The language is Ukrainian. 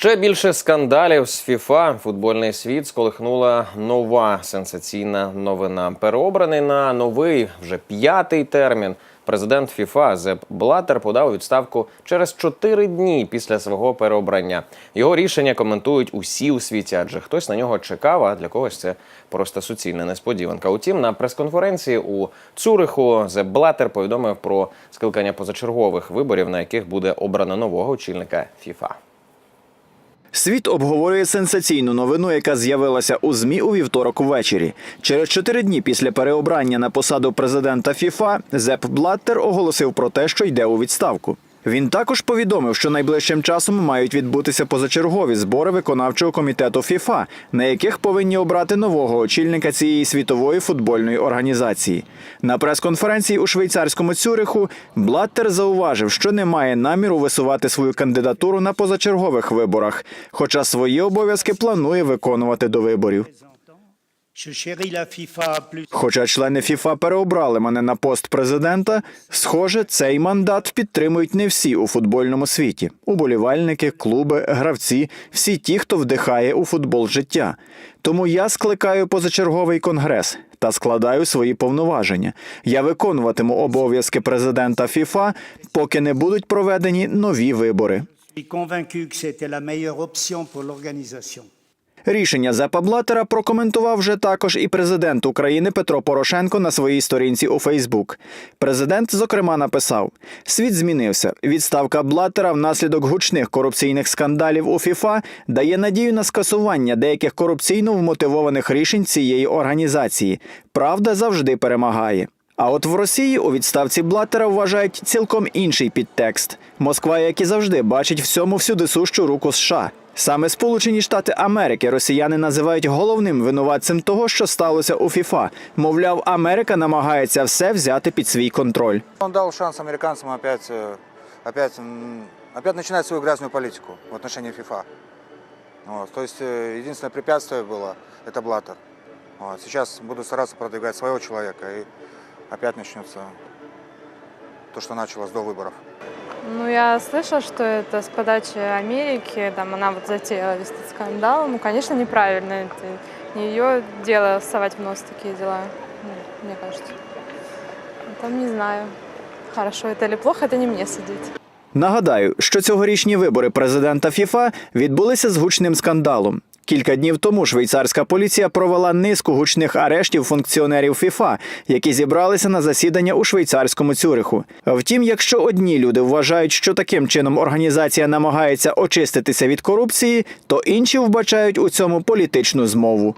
Ще більше скандалів з ФІФА футбольний світ сколихнула нова сенсаційна новина. Переобраний на новий вже п'ятий термін. Президент ФІФА Зеп Блатер подав відставку через чотири дні після свого переобрання. Його рішення коментують усі у світі, адже хтось на нього чекав, а для когось це просто суцільна несподіванка. Утім, на прес-конференції у Цюриху Зеп Блатер повідомив про скликання позачергових виборів, на яких буде обрано нового очільника ФІФА. Світ обговорює сенсаційну новину, яка з'явилася у змі у вівторок увечері. Через чотири дні після переобрання на посаду президента ФІФА Зеп Блаттер оголосив про те, що йде у відставку. Він також повідомив, що найближчим часом мають відбутися позачергові збори виконавчого комітету ФІФА, на яких повинні обрати нового очільника цієї світової футбольної організації. На прес-конференції у швейцарському Цюриху Блаттер зауважив, що не має наміру висувати свою кандидатуру на позачергових виборах, хоча свої обов'язки планує виконувати до виборів. Хоча члени ФІФА переобрали мене на пост президента, схоже, цей мандат підтримують не всі у футбольному світі: уболівальники, клуби, гравці, всі ті, хто вдихає у футбол життя. Тому я скликаю позачерговий конгрес та складаю свої повноваження. Я виконуватиму обов'язки президента ФІФА, поки не будуть проведені нові вибори. Рішення Зепа Блатера прокоментував вже також і президент України Петро Порошенко на своїй сторінці у Фейсбук. Президент, зокрема, написав: світ змінився. Відставка Блатера внаслідок гучних корупційних скандалів у ФІФА дає надію на скасування деяких корупційно вмотивованих рішень цієї організації. Правда завжди перемагає. А от в Росії у відставці Блаттера вважають цілком інший підтекст. Москва, як і завжди, бачить в цьому всюди сущу руку США. Саме Сполучені Штати Америки росіяни називають головним винуватцем того, що сталося у ФІФА. Мовляв, Америка намагається все взяти під свій контроль. Он дал шанс американцам опять, э, опять, м, опять начинать свою грязную политику в отношении ФИФА. Вот, то есть э, единственное препятствие было – это Блаттер. Вот, сейчас буду стараться продвигать своего человека и опять начнется то, что началось до выборов. Ну, я слышала, что это с подачи Америки, там она вот затеяла весь этот скандал. Ну, конечно, неправильно. Это не ее дело совать в нос такие дела, ну, мне кажется. Ну, Там не знаю, хорошо это или плохо, это не мне судить. Нагадаю, що цьогорічні вибори президента ФІФА відбулися з гучним скандалом. Кілька днів тому швейцарська поліція провела низку гучних арештів функціонерів ФІФА, які зібралися на засідання у швейцарському Цюриху. Втім, якщо одні люди вважають, що таким чином організація намагається очиститися від корупції, то інші вбачають у цьому політичну змову.